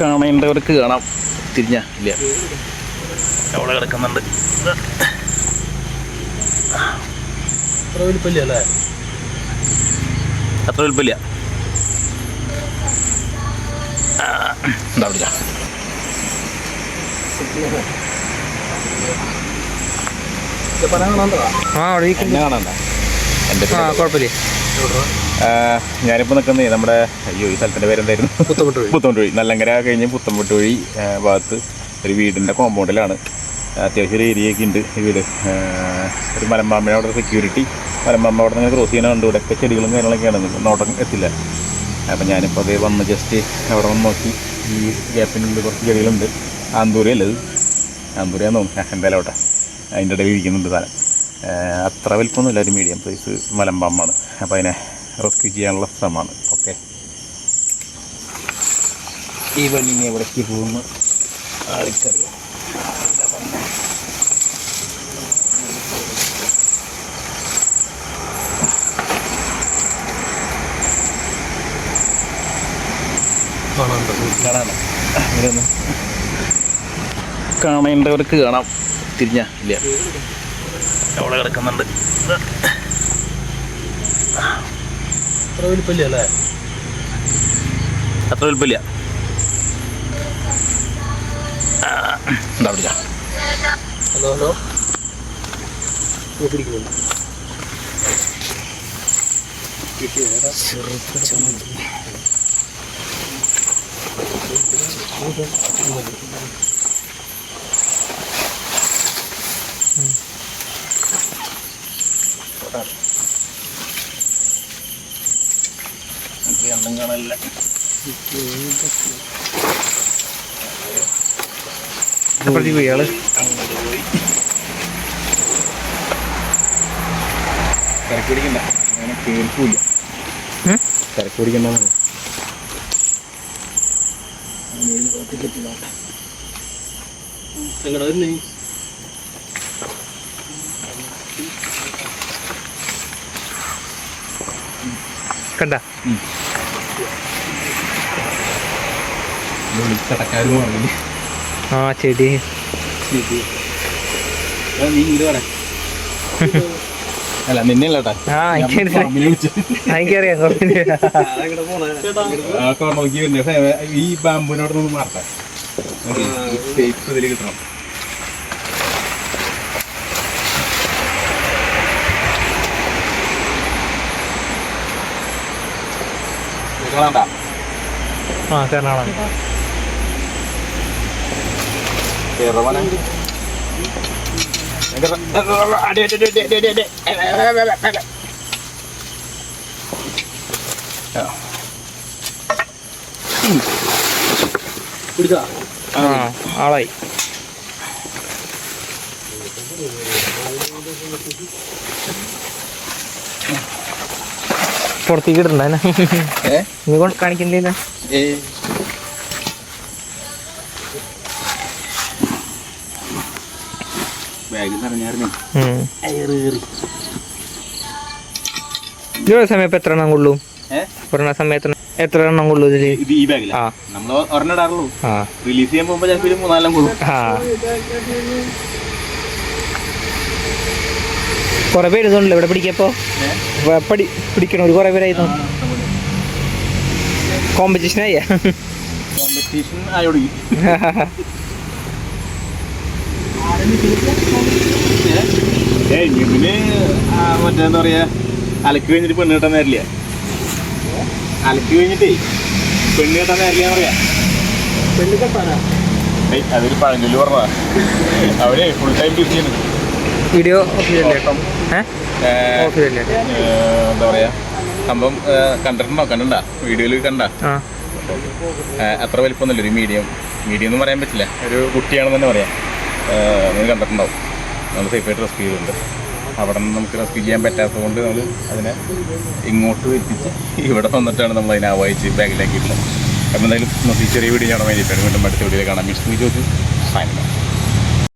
കാണേണ്ടവർക്ക് കാണാം. തിരിഞ്ഞ ഇല്ല. അവിടെ കിടക്കുന്നുണ്ട്. അത്ര വലിപ്പമില്ല അത്ര വലുപ്പമില്ല. എന്റെ ആ കുഴപ്പമില്ല. ഞാനിപ്പോൾ നിൽക്കുന്നത് നമ്മുടെ അയ്യോ ഈ സ്ഥലത്തിന്റെ പേരെന്തായിരുന്നു? പുത്തപ്പെട്ട് വഴി പുത്തമ്പട്ട് വഴി നല്ലങ്കര കഴിഞ്ഞ് പുത്തമ്പട്ട് വഴി ഭാഗത്ത് ഒരു വീടിന്റെ കോമ്പൗണ്ടിലാണ് അത്യാവശ്യം ഒരു ഏരിയ ഒക്കെ ഉണ്ട് ഈ വീട്. ഒരു മലമ്പാമ്പിനെ അവിടെ സെക്യൂരിറ്റി മലമ്പാമ്പ അവിടെ നിന്ന് ക്രോസ് ചെയ്യാൻ കണ്ടു. ഇവിടെയൊക്കെ ചെടികളും കാര്യങ്ങളൊക്കെയാണ്. നോട്ടം എത്തില്ല. അപ്പം ഞാനിപ്പോൾ അതേ വന്ന് ജസ്റ്റ് അവിടെ വന്ന് നോക്കി. ഈ ഗ്യാപ്പിനുള്ളിൽ കുറച്ച് ചെടികളുണ്ട്. ആന്തൂരയല്ല ഇത്? ആന്തൂരയാന്ന് തോന്നുന്നു. എന്തായാലും അവിടെ അതിന്റെ ഇടയിൽ ഇരിക്കുന്നുണ്ട് സാധനം. അത്ര അത്ര വലിപ്പമൊന്നുമില്ല ഒരു മീഡിയം സൈസ് മലമ്പാമ്പാണ്. അപ്പോൾ അതിനെ റെസ്ക്യൂ ചെയ്യാനുള്ള ശ്രമമാണ് ഓക്കെ ഈ വണ്ടി എവിടേക്ക് പോകുന്നു ആൾക്കറിയാം കാണേണ്ടവർക്ക് കാണാം. തിരിഞ്ഞ. ഇല്ല. അവിടെ കിടക്കുന്നുണ്ട്. അത്ര വലിപ്പമില്ല അല്ലേ? അത്ര വലുപ്പമില്ല. എന്താ വിളിച്ച ഹലോ ഹലോ. പിടിക്കുന്നുണ്ട് ഒന്നും കാണാനില്ല അപ്പുറത്തേക്ക് പോയി തിരക്ക് പിടിക്കണ്ട അങ്ങനെ കേൾക്കൂല? തിരക്ക് പിടിക്കണ്ട എങ്ങടെ വരുന്നേ? കണ്ട. വിളിച്ചടക്കാരും ആ ചെടി. നീ ഇങ്ങോട്ട് അല്ല നിന്നെ അല്ലട്ടാ എനിക്കറിയാം നോക്കി ഈ ബാമ്പുവിനോട് നിന്ന് മാറട്ടെ. ഇതിൽ കിട്ടണം. ആ കർണാടക ആ ആളായി. പുറത്തേക്ക് ഇടണ്ട ഏ നീ കൊണ്ട് കാണിക്കുന്നില്ല ഏ ബാഗ് നിറഞ്ഞായിരുന്നു ഇത് സമയം ഇപ്പൊ എത്ര എണ്ണം കൊള്ളൂ? ഒരെണ്ണ സമയത്ത് എത്ര എണ്ണം കൊള്ളൂ ഇതിൽ? ഇത് ഈ ബാഗില. ആ. നമ്മൾ ഒരെണ്ണം ഇടാറുള്ളൂ. ആ. റിലീസ് ചെയ്യാൻ പോകുമ്പോൾ ചിലപ്പോൾ ഒരു മൂന്നാലെണ്ണം കൊടുക്കും ആ. കുറെ പേര് ഇതുണ്ടല്ലോ ഇവിടെ പിടിക്കപ്പോ? പടി പിടിക്കണ ഒരു കുറെ പേരായിരുന്നു. കോമ്പറ്റീഷനായി കോമ്പറ്റീഷൻ ആയോടി. ഏ ഇതിന് മറ്റേന്താ പറയാ അലക്ക് കഴിഞ്ഞിട്ട് പെണ്ണ് കിട്ടാൻ നേരില്ല. അലക്ക് കഴിഞ്ഞിട്ടേ പെണ്ണ് കിട്ടാൻ നേരില്ല പറയാ. പെണ്ണ് കെട്ടാനാ? അതൊരു പഴഞ്ചൊല്ലി പറഞ്ഞതാ. അവരെ ഫുൾ ടൈം ബിസിയാണ് വീഡിയോ എന്താ പറയാ സംഭവം കണ്ടിട്ടുണ്ടോ? കണ്ടണ്ട? വീഡിയോയിൽ കണ്ട? അത്ര വലിപ്പമൊന്നുമില്ല ഒരു മീഡിയം മീഡിയം എന്ന് പറയാൻ പറ്റില്ല. ഒരു കുട്ടിയാണെന്ന് തന്നെ പറയാം. നിങ്ങൾ കണ്ടിട്ടുണ്ടാവും. നമ്മൾ സേഫായിട്ട് റെസ്ക്യൂ ചെയ്തിട്ടുണ്ട്. അവിടെ നിന്ന് നമുക്ക് റെസ്ക്യൂ ചെയ്യാൻ പറ്റാത്തത് കൊണ്ട് നമ്മൾ അതിനെ ഇങ്ങോട്ട് എത്തിച്ച് ഇവിടെ വന്നിട്ടാണ് നമ്മൾ അതിനെ ആവാഹിച്ച് ബാഗിലാക്കിയിട്ടുള്ളത് അപ്പം എന്തായാലും ചെറിയ വീഡിയോ കാണാൻ വേണ്ടിയിട്ടാണ് വീണ്ടും അടുത്ത വീഡിയോയിൽ കാണാം. മിസ് ചോദിച്ചു സൈനിക